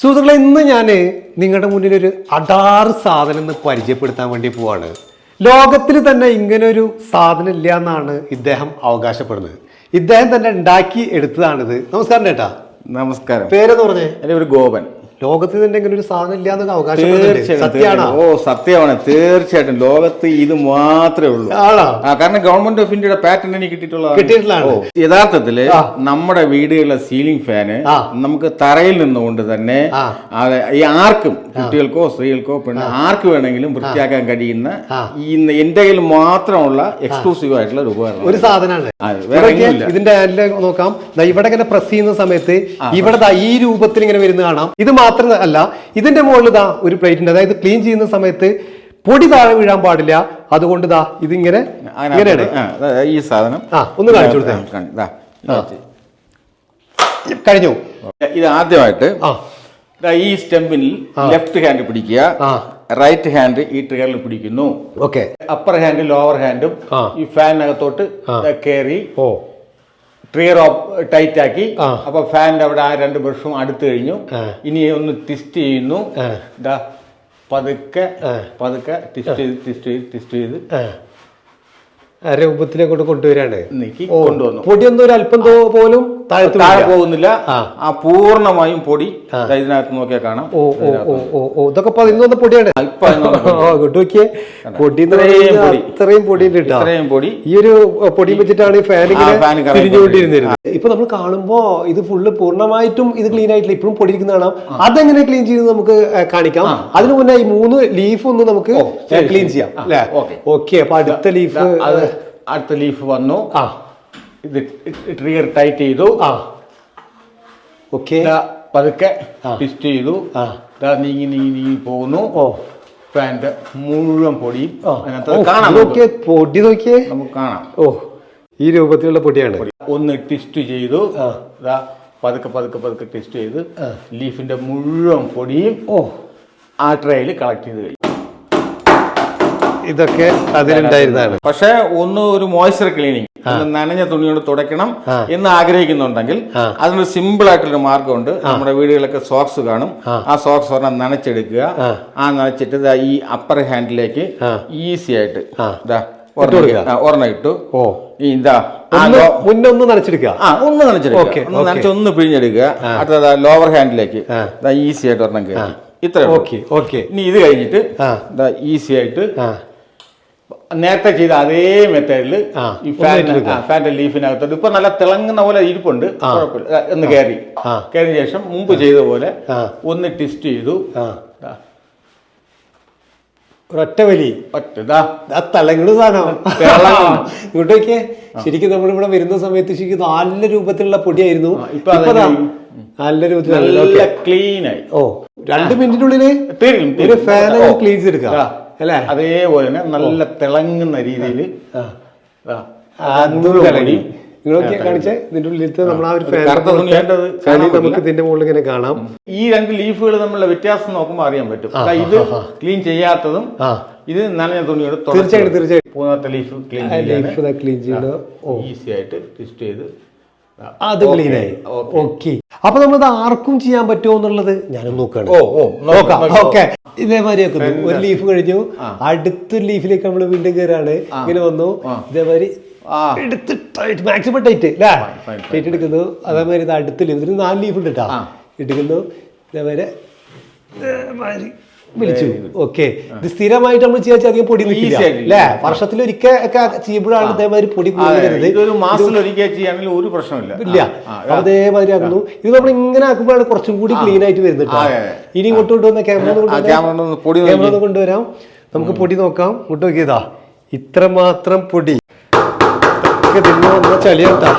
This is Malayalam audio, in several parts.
സുഹൃത്തുക്കളെ ഇന്ന് ഞാൻ നിങ്ങളുടെ മുന്നിൽ ഒരു അടാറ് സാധനം എന്ന് പരിചയപ്പെടുത്താൻ വേണ്ടി പോവാണ്. ലോകത്തിൽ തന്നെ ഇങ്ങനെ ഒരു സാധനം ഇല്ല എന്നാണ് ഇദ്ദേഹം അവകാശപ്പെടുന്നത്. ഇദ്ദേഹം തന്നെ ഉണ്ടാക്കി എടുത്തതാണിത്. നമസ്കാരം ചേട്ടാ. നമസ്കാരം. പേരെന്ന് പറഞ്ഞേ? എന്റെ ഒരു ഗോപൻ. ലോകത്തിൽ തന്നെ ഇങ്ങനെ ഒരു സാധനം ഇല്ല അവകാശം ഓ സത്യമാണ്. തീർച്ചയായിട്ടും. ലോകത്ത് ഇത് മാത്രമേ ഉള്ളൂ. കാരണം ഗവൺമെന്റ് ഓഫ് ഇന്ത്യയുടെ പാറ്റന്റ് എനിക്ക് കിട്ടിയിട്ടുള്ളതാണ്. യഥാർത്ഥത്തിൽ നമ്മുടെ വീടുകളിലെ സീലിംഗ് ഫാന് നമുക്ക് തറയിൽ നിന്നുകൊണ്ട് തന്നെ. ഈ ആർക്കും കുട്ടികൾക്കോ സ്ത്രീകൾക്കോ പിന്നെ ആർക്ക് വേണമെങ്കിലും വൃത്തിയാക്കാൻ കഴിയുന്ന ഈ എന്റെ കയ്യിൽ മാത്രമുള്ള എക്സ്ക്ലൂസീവ് ആയിട്ടുള്ള ഒരു ഉപകരണം. ഒരു സാധനമാണ്. ഇതിന്റെ നോക്കാം. ഇവിടെ ഇങ്ങനെ പ്രസ് ചെയ്യുന്ന സമയത്ത് ഇവിടെ ഈ രൂപത്തിൽ ഇങ്ങനെ വരുന്ന കാണാം. ഇത് മാത്രം അല്ല ഇതിന്റെ മുകളിൽ ഇതാ ഒരു പ്ലേറ്റിന്റെ അതായത് ക്ലീൻ ചെയ്യുന്ന സമയത്ത് പൊടി താഴെ വീഴാൻ പാടില്ല. അതുകൊണ്ട് ദാ ഇതിങ്ങനെ ഇങ്ങനെയാണ് ഈ സാധനം ആ, ഒന്ന് കാണിച്ചു കൊടുത്തേ. ഇത്. കഴിഞ്ഞു. ഇത് ആദ്യമായിട്ട് ഈ സ്റ്റെമ്പിൽ ലെഫ്റ്റ് ഹാൻഡ് പിടിക്കുക. റൈറ്റ് ഹാൻഡ് ഈ ട്രിഗറിൽ പിടിക്കുന്നു. ഓക്കെ അപ്പർ ഹാൻഡ് ലോവർ ഹാൻഡും. ഈ ഫാനിനകത്തോട്ട് കയറി ഓ. ട്രിഗർ ടൈറ്റ് ആക്കി. അപ്പൊ ഫാനിന്റെ അവിടെ ആ രണ്ട് ബ്രഷും അടുത്ത് കഴിഞ്ഞു. ഇനി ഒന്ന് ട്വിസ്റ്റ് ചെയ്യുന്നു. ദാ പതുക്കെ പതുക്കെ ട്വിസ്റ്റ് ചെയ്ത് ട്വിസ്റ്റ് ചെയ്ത് ട്വിസ്റ്റ് ചെയ്ത്. ആ. രൂപത്തിലേക്കോട്ട് കൊണ്ടുവരാണ് കൊണ്ടുവന്നു. പൊടിയൊന്നും ഒരു അല്പം തോ പോലും താഴെ. പോകുന്നില്ല. ആ. പൂർണമായും പൊടി ഇതിനകത്ത് നോക്കിയാൽ കാണാം. ഓ ഓ ഓ ഓ ഓ ഇതൊക്കെ ഇപ്പൊ ഇന്ന് വന്ന പൊടിയാണ്. പൊടി. ഇത്രയും പൊടി. ഇത്രയും പൊടി ഈ ഒരു പൊടി വെച്ചിട്ടാണ് തിരിഞ്ഞുകൊണ്ടിരുന്നിരുന്നത് ഇപ്പൊ നമ്മൾ കാണുമ്പോ ഇത് ഫുള്ള് പൂർണമായിട്ടും ഇത് ക്ലീൻ ആയിട്ടില്ല. ഇപ്പോഴും പൊടി ഇരിക്കുന്ന കാണാം. അതെങ്ങനെ ക്ലീൻ ചെയ്യുന്നത് നമുക്ക് കാണിക്കാം. അതിനു മുന്നേ ഈ മൂന്ന് ലീഫ് ഒന്ന് നമുക്ക് ക്ലീൻ ചെയ്യാം. ഓക്കെ. അപ്പൊ അടുത്ത ലീഫ് അടുത്ത ലീഫ് വന്നു. ആ. ഇത് ട്രിഗർ ടൈറ്റ് ചെയ്തു. ആ. ഓക്കെ പതുക്കെ ട്വിസ്റ്റ് ചെയ്തു. ദാ നീങ്ങി നീങ്ങി നീങ്ങി പോകുന്നു. ഓ. ഫാന്റെ മുഴുവൻ പൊടിയും ആ. അതിനകത്ത് കാണാം നോക്കിയേ പൊടി നോക്കിയേ. നമുക്ക് കാണാം. ഓ ഈ രൂപത്തിലുള്ള പൊടിയാണ്. ഒന്ന് ട്വിസ്റ്റ് ചെയ്തു. ദാ പതുക്കെ പതുക്കെ പതുക്കെ ട്വിസ്റ്റ് ചെയ്ത് ലീഫിന്റെ മുഴുവൻ പൊടിയും ഓ. ആ ട്രേയിൽ കളക്ട് ചെയ്ത് കഴിഞ്ഞു ഇതൊക്കെ അതിലുണ്ടായിരുന്നതാണ്. പക്ഷേ ഒന്ന് ഒരു മോയ്സ്ചർ ക്ലീനിങ് നനഞ്ഞ തുണി കൊണ്ട് തുടയ്ക്കണം എന്ന് ആഗ്രഹിക്കുന്നുണ്ടെങ്കിൽ അതിനൊരു സിമ്പിൾ ആയിട്ടൊരു മാർഗമുണ്ട്. നമ്മുടെ വീടുകളിലൊക്കെ സോക്സ് കാണും. ആ. സോക്സ് ഒരെണ്ണം നനച്ചെടുക്കുക. ആ. നനച്ചിട്ട് ഈ അപ്പർ ഹാൻഡിലേക്ക് ഈസി ആയിട്ട് ഒരെണ്ണം ഇട്ടു ഓ. ഇതാ ഒന്ന് നനച്ചെടുക്കുക ആ ഒന്ന് നനച്ചെടുക്കുക ഒന്ന് നനച്ച് ഒന്ന് പിഴിഞ്ഞെടുക്കുക. അടുത്തത് ലോവർ ഹാൻഡിലേക്ക് ഈസി ആയിട്ട് ഒരെണ്ണം കയറ്റി ഇത്ര ഓക്കെ ഓക്കെ. ഇനി ഇത് കഴിഞ്ഞിട്ട് ഈസി ആയിട്ട് നേരത്തെ ചെയ്ത അതേ മെത്തേഡിൽ ഈ ഫാന്റെ ലീഫിനകത്തോട്ട് ഇപ്പൊ നല്ല തിളങ്ങുന്ന പോലെ ഇരിപ്പുണ്ട്. കുഴപ്പമില്ല. ഒന്ന് കയറി. കയറിയ ശേഷം മുമ്പ് ചെയ്ത പോലെ ഒന്ന് ട്വിസ്റ്റ് ചെയ്തു. ഒറ്റ ഒരൊറ്റ വലി. ഒറ്റ ഇവിടെ സാധനം. തിളങ്ങും. ഇങ്ങോട്ട് നോക്കിയേ. ശരിക്കും നമ്മളിവിടെ വരുന്ന സമയത്ത് ശരിക്കും നല്ല രൂപത്തിലുള്ള പൊടിയായിരുന്നു. ഇപ്പൊ നല്ല രൂപത്തിലുള്ള. നല്ല ക്ലീൻ ആയി. ഓ രണ്ട് മിനിറ്റിനുള്ളിൽ ഒരു. ഫാൻ. ക്ലീൻ ചെയ്തെടുക്കാം. അല്ലേ? അതേപോലെ തന്നെ നല്ല തിളങ്ങുന്ന രീതിയിൽ അതും തിളങ്ങി. നിങ്ങളൊക്കെ കാണിച്ചേ? ഇതിന്റെ ഉള്ളിലത്തെ നമ്മൾ ആ ഒരു നമുക്ക് ഇതിന്റെ മുകളിൽ ഇങ്ങനെ കാണാം. ഈ രണ്ട് ലീഫുകൾ തമ്മിലുള്ള വ്യത്യാസം നോക്കുമ്പോൾ അറിയാൻ പറ്റും. ഇത് ക്ലീൻ ചെയ്യാത്തതും ഇത് നനഞ്ഞ തുണിയോട് തീർച്ചയായിട്ടും ലീഫ് ക്ലീൻ ലൈഫ് ക്ലീൻ ചെയ്ത്. ഈസി ആയിട്ട് ട്വിസ്റ്റ് ചെയ്ത്. അത് ക്ലീൻ ആയി ഓക്കെ. അപ്പൊ നമ്മളത് ആർക്കും ചെയ്യാൻ പറ്റുമോ എന്നുള്ളത് ഞാനും നോക്കുകയാണ്. നോക്കാം. ഓക്കെ. ഇതേമാതിരി ഒരു ലീഫ് കഴിഞ്ഞു. അടുത്ത ലീഫിലേക്ക് നമ്മൾ വീണ്ടും കയറാണ് ഇങ്ങനെ വന്നു. ഇതേമാതിരി എടുത്ത് ടൈറ്റ് മാക്സിമം ടൈറ്റ് അല്ലേ ടൈറ്റ് എടുക്കുന്നു. അതേമാതിരി അടുത്ത ലീഫ് ഇതിന് നാല് ലീഫ് ഉണ്ട് കേട്ടോ എടുക്കുന്നു ഇതേമാതിരി. ഇതേമാതിരി. വിളിച്ചു. ഓക്കെ ഇത് സ്ഥിരമായിട്ട് നമ്മൾ ചെയ്യാൻ അധികം പൊടി അല്ലേ? വർഷത്തിൽ ഒരിക്കൽ ഒക്കെ ചെയ്യുമ്പോഴാണ് ഇതേമാതിരി പൊടി മാസത്തിൽ ഒരിക്കൽ ചെയ്യാണെങ്കിൽ ഒരു പ്രശ്നമില്ല ഇല്ല. അതേമാതിരി ആക്കുന്നു. ഇത് നമ്മൾ ഇങ്ങനെ ആക്കുമ്പോഴാണ് കുറച്ചും കൂടി ക്ലീൻ ആയിട്ട് വരുന്നത്. ഇനി ഇങ്ങോട്ട് കൊണ്ടുവന്ന ക്യാമറ കൊണ്ടുവരാം. നമുക്ക് പൊടി നോക്കാം. ഇങ്ങോട്ട് നോക്കിയതാ. ഇത്രമാത്രം പൊടി. ഇതൊക്കെ ഇതിൽ നിന്ന് വന്ന ചളിയാട്ടാ.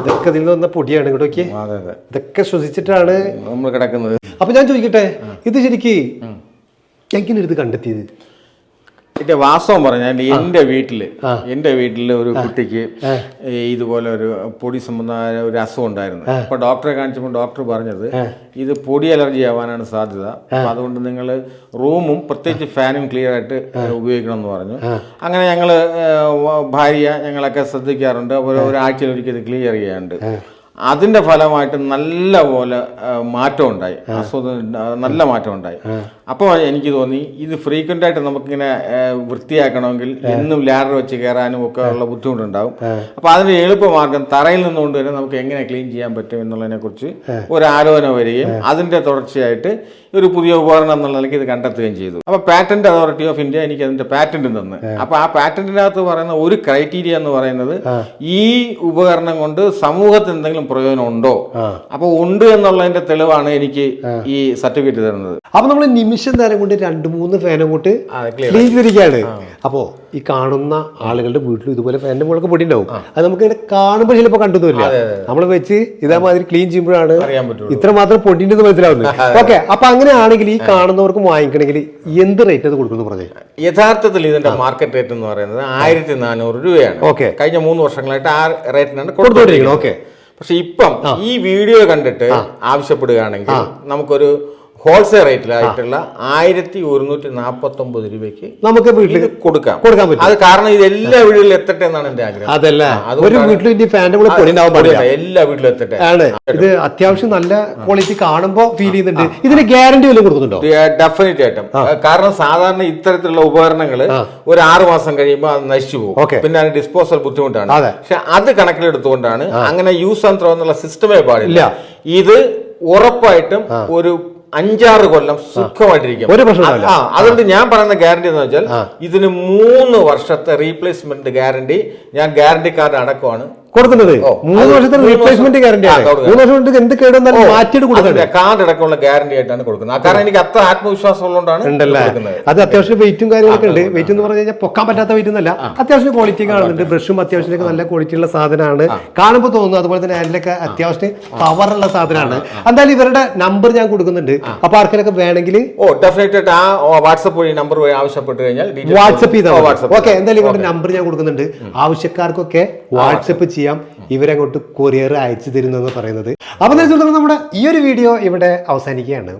ഇതൊക്കെ ഇതിൽ നിന്ന് വന്ന പൊടിയാണ്. ഇങ്ങോട്ട് നോക്കിയേ. അതെ അതെ. ഇതൊക്കെ ശ്വസിച്ചിട്ടാണ് നമ്മൾ കിടക്കുന്നത്. അപ്പൊ ഞാൻ ചോദിക്കട്ടെ? ഇത് ശരിക്ക് എങ്ങനെ ഇത് കണ്ടെത്തിയത്? എന്റെ വാസ്തവം പറഞ്ഞാൽ എന്റെ വീട്ടിൽ എന്റെ എന്റെ വീട്ടിൽ ഒരു കുട്ടിക്ക് ഇതുപോലെ ഒരു പൊടി സംബന്ധമായ ഒരു അസുഖം ഉണ്ടായിരുന്നു. അപ്പൊ ഡോക്ടറെ കാണിച്ചപ്പോൾ ഡോക്ടർ പറഞ്ഞത് ഇത് പൊടി അലർജി ആവാനാണ് സാധ്യത. അപ്പൊ അതുകൊണ്ട് നിങ്ങൾ റൂമും പ്രത്യേകിച്ച് ഫാനും ക്ലിയർ ആയിട്ട് ഉപയോഗിക്കണം എന്ന് പറഞ്ഞു. അങ്ങനെ ഞങ്ങൾ ഭാര്യ ഞങ്ങളൊക്കെ ശ്രദ്ധിക്കാറുണ്ട്. ഒരു ഒരാഴ്ചയിൽ ഒരിക്കൽ ഇത് ക്ലിയർ ചെയ്യാറുണ്ട് അതിന്റെ ഫലമായിട്ട് നല്ല പോലെ മാറ്റം ഉണ്ടായി. നല്ല മാറ്റം ഉണ്ടായി. അപ്പോൾ എനിക്ക് തോന്നി ഇത് ഫ്രീക്വന്റ് ആയിട്ട് നമുക്കിങ്ങനെ വൃത്തിയാക്കണമെങ്കിൽ എന്നും ലാഡർ വെച്ച് കയറാനും ഒക്കെ ഉള്ള ബുദ്ധിമുട്ടുണ്ടാവും. അപ്പോൾ അതിന് എളുപ്പമാർഗം തറയിൽ നിന്നുകൊണ്ട് തന്നെ നമുക്ക് എങ്ങനെ ക്ലീൻ ചെയ്യാൻ പറ്റും എന്നുള്ളതിനെ കുറിച്ച് ഒരു ആലോചന വരികയും അതിന്റെ തുടർച്ചയായിട്ട് ഒരു പുതിയ ഉപകരണം എന്നുള്ള നിലയ്ക്ക് ഇത് കണ്ടെത്തുകയും ചെയ്തു. അപ്പോൾ പാറ്റന്റ് അതോറിറ്റി ഓഫ് ഇന്ത്യ എനിക്ക് അതിന്റെ പാറ്റന്റ് തന്നു. അപ്പോൾ ആ പാറ്റന്റിനകത്ത് പറയുന്ന ഒരു ക്രൈറ്റീരിയ എന്ന് പറയുന്നത് ഈ ഉപകരണം കൊണ്ട് സമൂഹത്തിന് എന്തെങ്കിലും പ്രയോജനം ഉണ്ടോ? അപ്പോൾ ഉണ്ട് എന്നുള്ളതിന്റെ തെളിവാണ് എനിക്ക് ഈ സർട്ടിഫിക്കറ്റ് തരുന്നത്. അപ്പൊ നമ്മൾ നിമിഷം നേരം കൊണ്ട് രണ്ട് മൂന്ന് ഫാനും കൊണ്ട് ക്ലീൻ ചെയ്തിരിക്കുകയാണ് അപ്പോ ഈ കാണുന്ന ആളുകളുടെ വീട്ടിലും ഇതുപോലെ ഫാനിന്റെ മുകളൊക്കെ പൊടി ഉണ്ടാവും അത് നമുക്ക് ഇങ്ങനെ കാണുമ്പോൾ ചിലപ്പോൾ കണ്ടതുമില്ല നമ്മൾ വെച്ച് ഇതേമാതിരി ക്ലീൻ ചെയ്യുമ്പോഴാണ് ഇത്ര മാത്രം പൊടിയുണ്ടെന്ന് മനസ്സിലാവുന്നത്. ഓക്കെ അപ്പൊ അങ്ങനെയാണെങ്കിൽ ഈ കാണുന്നവർക്ക് വാങ്ങിക്കണമെങ്കിൽ എന്ത് റേറ്റ് അത് കൊടുക്കുന്നു പറഞ്ഞു? യഥാർത്ഥത്തിൽ ഇതിന്റെ മാർക്കറ്റ് റേറ്റ് എന്ന് പറയുന്നത് ആയിരത്തി നാനൂറ് രൂപയാണ്. ഓക്കെ കഴിഞ്ഞ മൂന്ന് വർഷങ്ങളായിട്ട് ആ റേറ്റിനാണ് കൊടുത്തോണ്ടിരിക്കുന്നത് ഓക്കെ പക്ഷെ ഇപ്പം ഈ വീഡിയോ കണ്ടിട്ട് ആവശ്യപ്പെടുകയാണെങ്കിൽ നമുക്കൊരു ഹോൾസെയിൽ റേറ്റിലായിട്ടുള്ള ആയിരത്തി ഒരുന്നൂറ്റി നാൽപ്പത്തി ഒമ്പത് രൂപയ്ക്ക് നമുക്ക് വീട്ടിൽ കൊടുക്കാം. കൊടുക്കാൻ പറ്റും. അത് കാരണം ഇത് എല്ലാ വീടുകളിലും എത്തട്ടെ എന്നാണ് എന്റെ ആഗ്രഹം. അതല്ല? ഒരു വീട്ടിലും ഇനി ഫാന്റെ കൂടെ പൊടി ഉണ്ടാവാൻ പാടില്ല. എല്ലാ വീട്ടിലും എത്തട്ടെ. ആണ്. ഇത് അത്യാവശ്യം നല്ല ക്വാളിറ്റി കാണുമ്പോൾ ഫീൽ ചെയ്യുന്നുണ്ട്. ഇതിന് ഗ്യാരണ്ടി വല്ലതും കൊടുക്കുന്നുണ്ടോ? ഡെഫിനറ്റ് ആയിട്ടും. കാരണം സാധാരണ ഇത്തരത്തിലുള്ള ഉപകരണങ്ങൾ ഒരു ആറു മാസം കഴിയുമ്പോൾ അത് നശിച്ചു പോകും. പിന്നെ അതിന് ഡിസ്പോസൽ ബുദ്ധിമുട്ടാണ്. പക്ഷെ അത് കണക്കിലെടുത്തുകൊണ്ടാണ് അങ്ങനെ യൂസ് ആൻഡ് ത്രോ എന്നുള്ള സിസ്റ്റമേ പാടില്ല. ഇത് ഉറപ്പായിട്ടും ഒരു അഞ്ചാറ് കൊല്ലം സുഖമായിട്ടിരിക്കും. ഒരു പ്രശ്നവുമില്ല. ആ അതുകൊണ്ട് ഞാൻ പറയുന്ന ഗ്യാരണ്ടി എന്ന് വെച്ചാൽ ഇതിന് മൂന്ന് വർഷത്തെ റീപ്ലേസ്മെന്റ് ഗ്യാരണ്ടി ഞാൻ ഗ്യാരണ്ടി കാർഡ് അടക്കമാണ്. കൊടുക്കുന്നത്. മൂന്ന് വർഷത്തെ റീപ്ലേസ്മെന്റ് ഗ്യാരണ്ടി ആണ്. മൂന്ന് വർഷം കൊണ്ട് എന്ത് കേടുവന്നാലും മാറ്റിയിട്ട് കൊടുക്കണ്ടേ? കാർഡ് അടക്കമുള്ള ഗ്യാരണ്ടി ആയിട്ടാണ് കൊടുക്കുന്നത്. കാരണം എനിക്ക് അത്ര ആത്മവിശ്വാസം ഉള്ളതുകൊണ്ടാണ് ഉണ്ടല്ലേ? അത് അത്യാവശ്യം വെയിറ്റും കാര്യങ്ങളൊക്കെ ഉണ്ട്. വെയിറ്റ് എന്ന് പറഞ്ഞു കഴിഞ്ഞാൽ പൊക്കാൻ പറ്റാത്ത വെയിറ്റ് ഒന്നല്ല അത്യാവശ്യം ക്വാളിറ്റി കാണുന്നുണ്ട്. ബ്രഷും അത്യാവശ്യം നല്ല ക്വാളിറ്റി ഉള്ള സാധനമാണ്. കാണുമ്പോൾ തോന്നുന്നു അതുപോലെ തന്നെ അതിലൊക്കെ അത്യാവശ്യം പവറുള്ള സാധനമാണ്. എന്തായാലും ഇവരുടെ നമ്പർ ഞാൻ കൊടുക്കുന്നുണ്ട്. അപ്പൊ ആർക്കെങ്കിലും വേണമെങ്കിൽ ഓ ഡെഫിനറ്റ് ആ വാട്സപ്പ് വഴി നമ്പർ വഴി ആവശ്യപ്പെട്ട് കഴിഞ്ഞാൽ വാട്സപ്പ് ചെയ്താൽ ഓക്കെ എന്തായാലും ഇവരുടെ നമ്പർ ഞാൻ കൊടുക്കുന്നുണ്ട്. ആവശ്യക്കാർക്കൊക്കെ വാട്സപ്പ് ചെയ്യാം ഇവരങ്ങോട്ട് കൊറിയർ അയച്ചു തരുന്നെന്ന് പറയുന്നത്. അപ്പോൾ നമ്മുടെ ഈ ഒരു വീഡിയോ ഇവിടെ അവസാനിക്കുകയാണ്.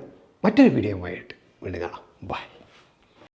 മറ്റൊരു വീഡിയോ ആയിട്ട് വീണ്ടും കാണാം. ബൈ